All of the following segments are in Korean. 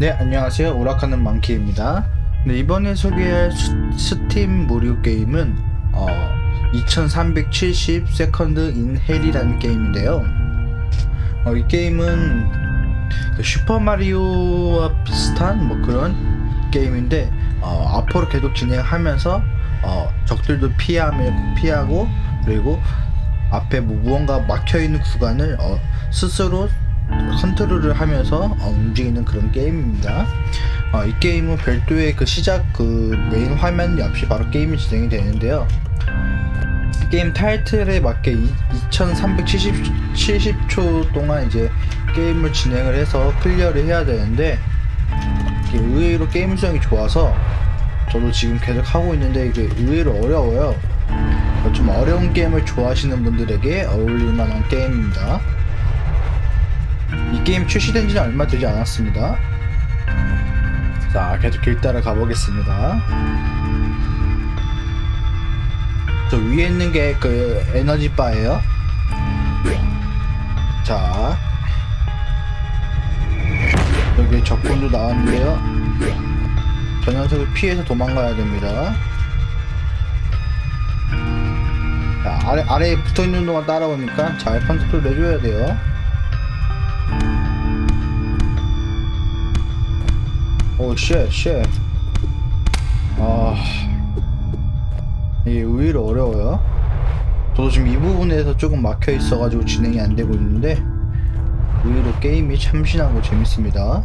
네, 안녕하세요. 오락하는 망키입니다. 네, 이번에 소개할 스, 스팀 무료 게임은 어, 2370 세컨드 인 헬이라는 게임인데요. 어, 이 게임은 그 슈퍼마리오와 비슷한 뭐 그런 게임인데 어, 앞으로 계속 진행하면서 어, 적들도 피하며 피하고 그리고 앞에 뭐 무언가 막혀 있는 구간을 어, 스스로 컨트롤을 하면서 어, 움직이는 그런 게임입니다. 어, 이 게임은 별도의 그 시작 그 메인 화면 옆이 바로 게임이 진행이 되는데요. 게임 타이틀에 맞게 2370 70초 동안 이제 게임을 진행을 해서 클리어를 해야 되는데 의외로 게임 수영이 좋아서 저도 지금 계속 하고 있는데 이게 의외로 어려워요. 어, 좀 어려운 게임을 좋아하시는 분들에게 어울릴 만한 게임입니다. 이 게임 출시된 지는 얼마 되지 않았습니다. 자, 계속 길 따라 가보겠습니다. 저 위에 있는 게 그 에너지 바예요. 자, 여기 적군도 나왔는데요. 저 녀석을 피해서 도망가야 됩니다. 자, 아래, 아래에 붙어 있는 동안 따라오니까 잘 컨트롤 해줘야 돼요. 오, 쉣, 쉣. 아, 이게 의외로 어려워요. 저도 지금 이 부분에서 조금 막혀 있어가지고 진행이 안 되고 있는데, 의외로 게임이 참신하고 재밌습니다.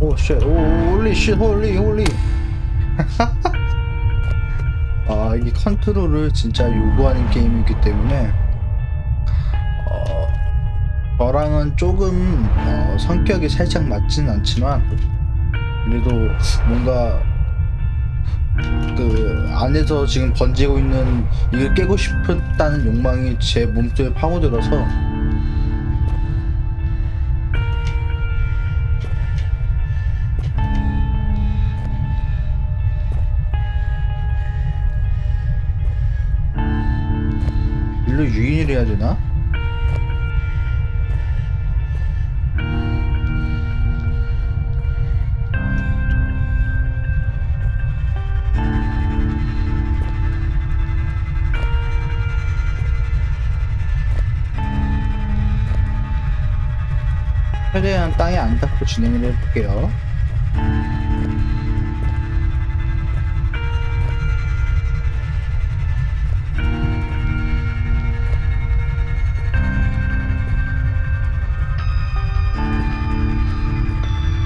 오, 쉣, 오, 홀리, 쉣, 홀리, 홀리. 아, 이게 컨트롤을 진짜 요구하는 게임이기 때문에, 어, 저랑은 조금 어, 성격이 살짝 맞진 않지만 그래도 뭔가 그 안에서 지금 번지고 있는 이걸 깨고 싶었다는 욕망이 제 몸속에 파고들어서 일로 유인을 해야 되나? 최대한 땅에 안 닿고 진행을 해볼게요.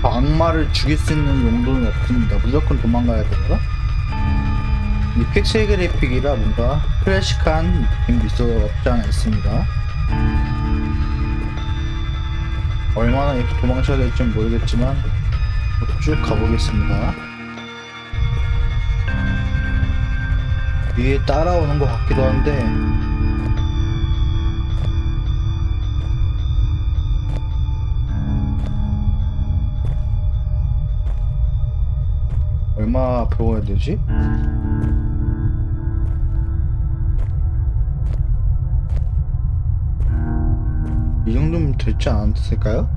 악마를 죽일 수 있는 용도는 없습니다. 무조건 도망가야 돼요. 이 픽셀 그래픽이라 뭔가 클래식한 느낌도 있어 없지 않아 있습니다. 얼마나 이렇게 도망쳐야 될지 모르겠지만 쭉 가보겠습니다. 위에 따라오는 것 같기도 한데 얼마 가야 되지? 정도면 됐지 않았을까요?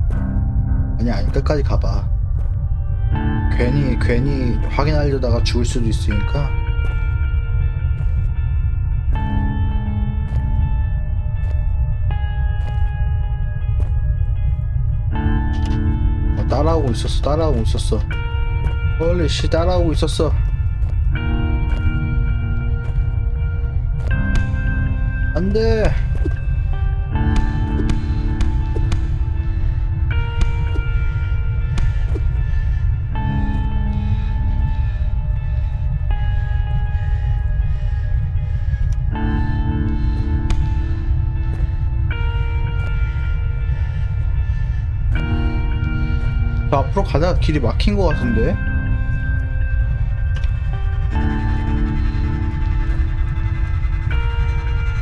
아니 아니 끝까지 가봐. 괜히 괜히 확인하려다가 죽을 수도 있으니까. 어, 따라오고 있었어 따라오고 있었어. 헐리 씨 따라오고 있었어. 안돼 길이 막힌 것 같은데?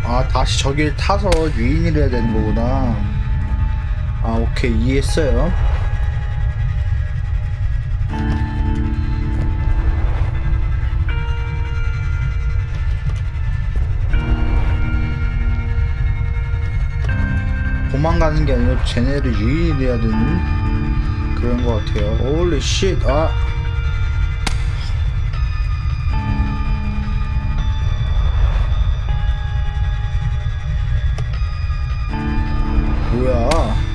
아 다시 저길 타서 유인을 해야 되는 거구나. 아 오케이. 이해했어요. 도망가는 게 아니라 쟤네를 유인해야 되는 그런 것 같아요. 홀리 쉣, 아. 뭐야?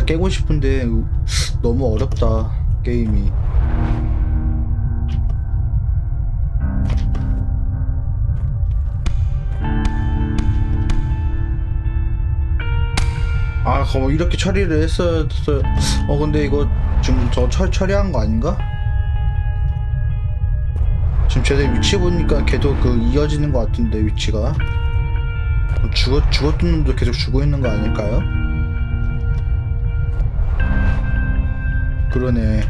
진짜 깨고 싶은데 너무 어렵다, 게임이. 아, 거 이렇게 처리를 했어야. 어, 근데 이거 지금 저 처, 처리한 거 아닌가? 지금 쟤네 위치 보니까 계속 그 이어지는 것 같은데 위치가 죽었 죽었던 놈도 계속 죽어 있는 거 아닐까요? 그러네.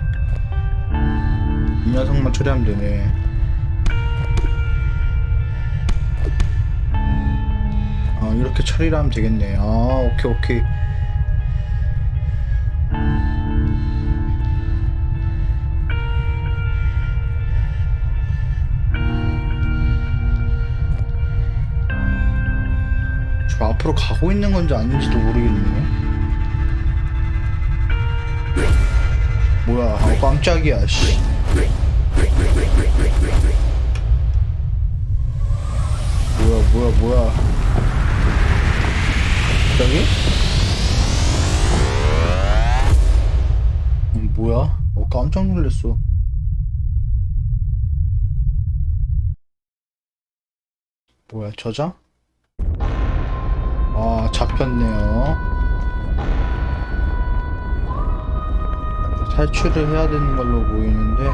이 녀석만 처리하면 되네. 아 이렇게 처리를 하면 되겠네. 아 오케이 오케이. 저 앞으로 가고 있는 건지 아닌지도 모르겠네요. 뭐야? 아, 깜짝이야. 씨. 뭐야 뭐야 뭐야? 갑자기? 음, 뭐야? 어 깜짝 놀랐어. 뭐야 저장? 아 잡혔네요. 탈출을 해야 되는 걸로 보이는데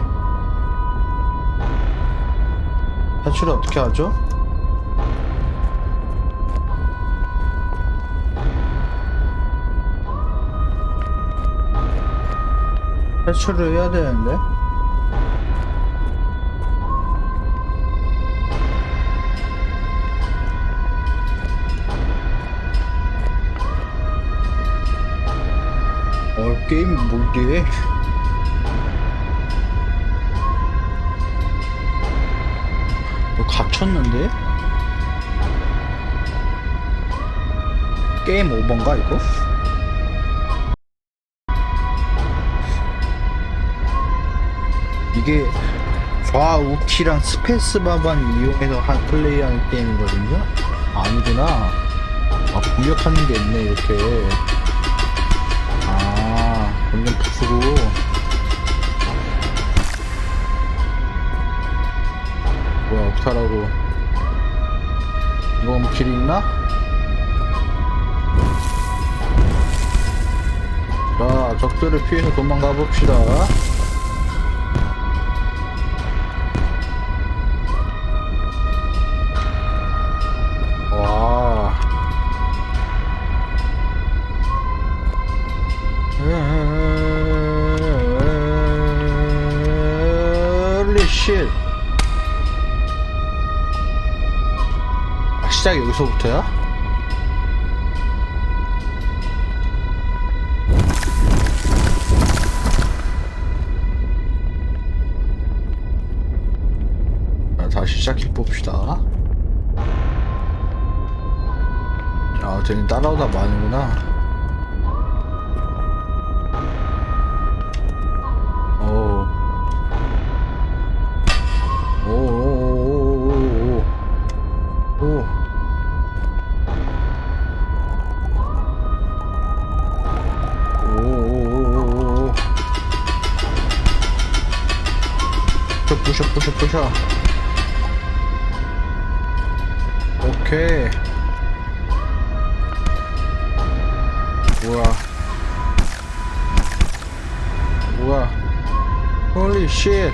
탈출을 어떻게 하죠? 탈출을 해야 되는데 게임 몰디에 너 갇혔는데? 게임 오버인가 이거? 이게 좌우키랑 스페이스바만 이용해서 한 플레이하는 게임이거든요? 아니구나 아 공격하는 게 있네 이렇게 아 점점 부수고. 뭐야 어떡하라고. 이거 뭐 길이 있나? 자 적들을 피해서 도망가 봅시다 여기서부터야? 자, 다시 시작해 봅시다. 아, 쟤는 따라오다 마는구나. 부셔, 부셔, 부셔, 부셔. 오케이. 뭐야 뭐야 홀리 쉣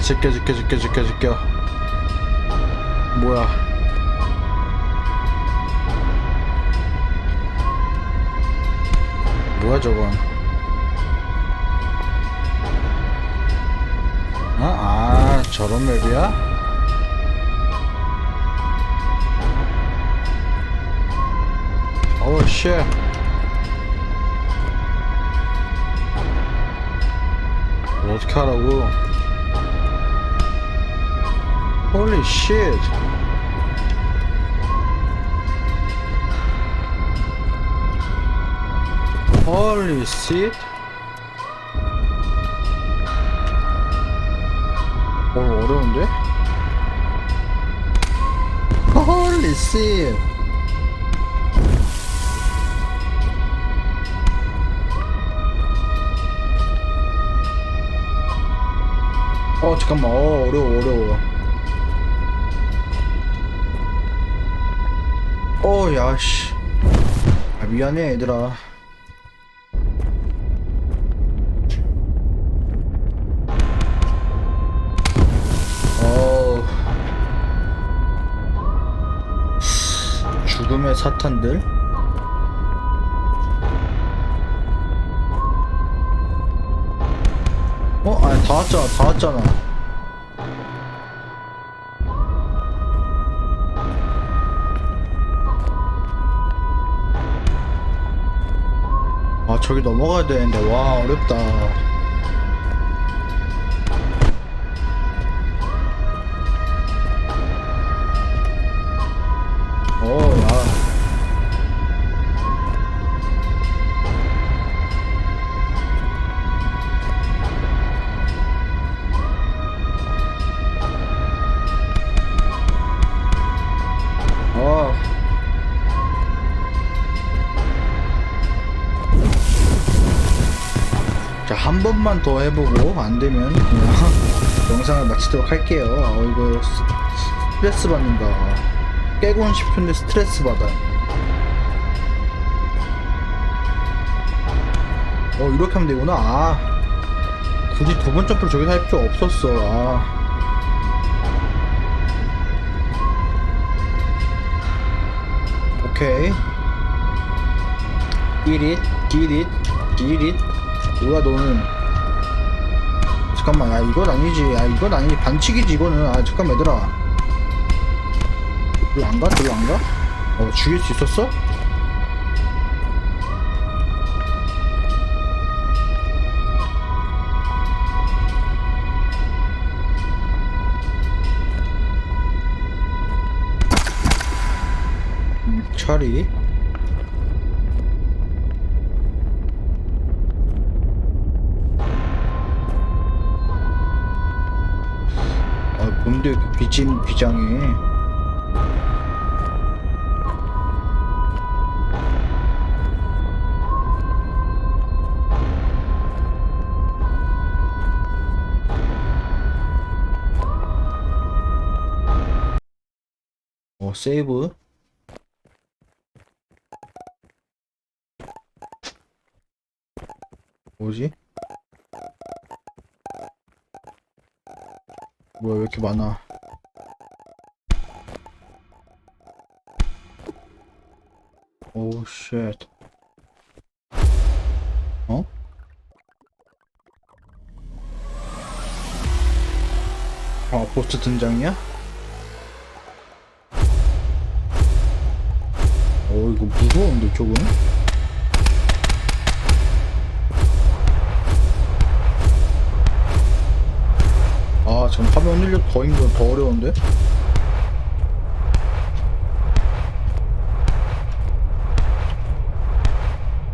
지켜 지켜 지켜 지켜 지켜. 뭐야. 뭐야 저건 아, 아 저런 맵이야? 어우 쉣. 어떻게 하라고? Shit. Holy shit. 어 어려운데? Holy shit. 어 잠깐만. 어 어려워 어려워. 어 야씨. 아, 미안해 얘들아 사탄들. 어? 아니 다 왔잖아 다 왔잖아. 아 저기 넘어가야 되는데. 와 어렵다 번만 더 해보고, 안 되면 그냥 영상을 마치도록 할게요. 어, 이거 스- 스트레스 받는다. 깨곤 싶은데 스트레스 받아. 어, 이렇게 하면 되구나. 아. 굳이 두 번 점프를 저기서 할 필요 없었어. 아. 오케이. Get it, get it, get it. 뭐야 너는? 잠깐만, 야 이건 아니지. 야 이건 아니지. 반칙이지 이거는. 아 잠깐만 얘들아. 이거 안 가? 저기 안 가? 어 죽일 수 있었어? 음, 처리. 뭔데 이렇게 귀진 귀장해. 어, 세이브. 뭐지? 뭐야, 왜 이렇게 많아? 오우, 쉣. 어? 아, 보스 등장이야? 어, 이거 무서운데? 아, 전 화면 흔들려 더 힘든, 더 어려운데?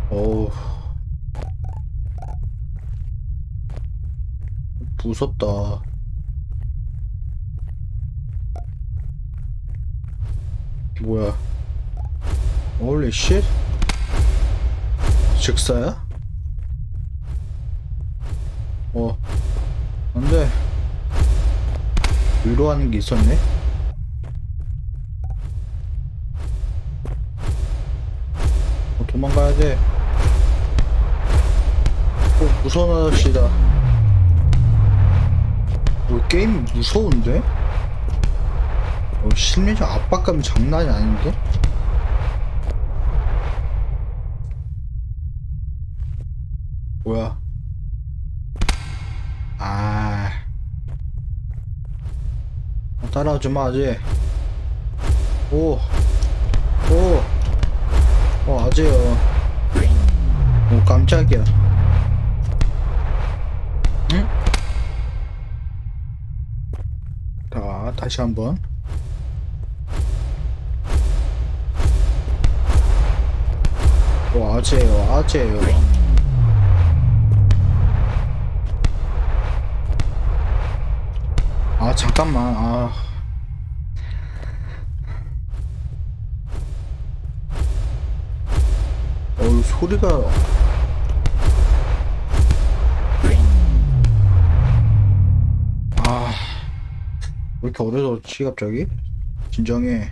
어우. 무섭다. 뭐야? 홀리 쉣? 즉사야? 어. 안 돼. 위로 하는 게 있었네? 어, 도망가야 돼. 어, 무서운 아저씨다. 어, 게임 무서운데? 어, 심리적 압박감이 장난이 아닌데? 뭐야? 따라오지 마 아재 오. 오! 어 아재요. 오 깜짝이야. 응? 자 다시 한번. 오 아재요 아재요 아 잠깐만. 아. 어우 소리가. 아. 왜 이렇게 어려졌지 갑자기? 진정해.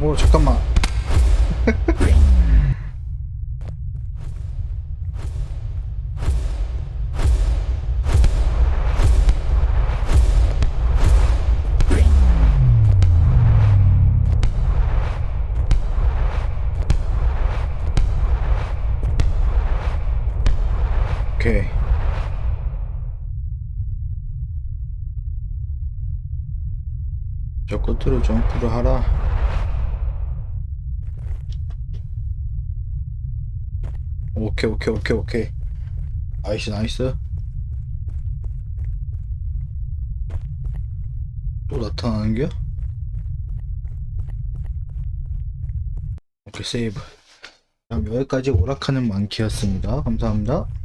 오 잠깐만 오케이. 저 끝으로 점프를 하라. 오케이 오케이 오케이 오케이. 나이스 나이스. 또 나타나는겨? 오케이 세이브. 그럼 여기까지 오락하는 만키였습니다. 감사합니다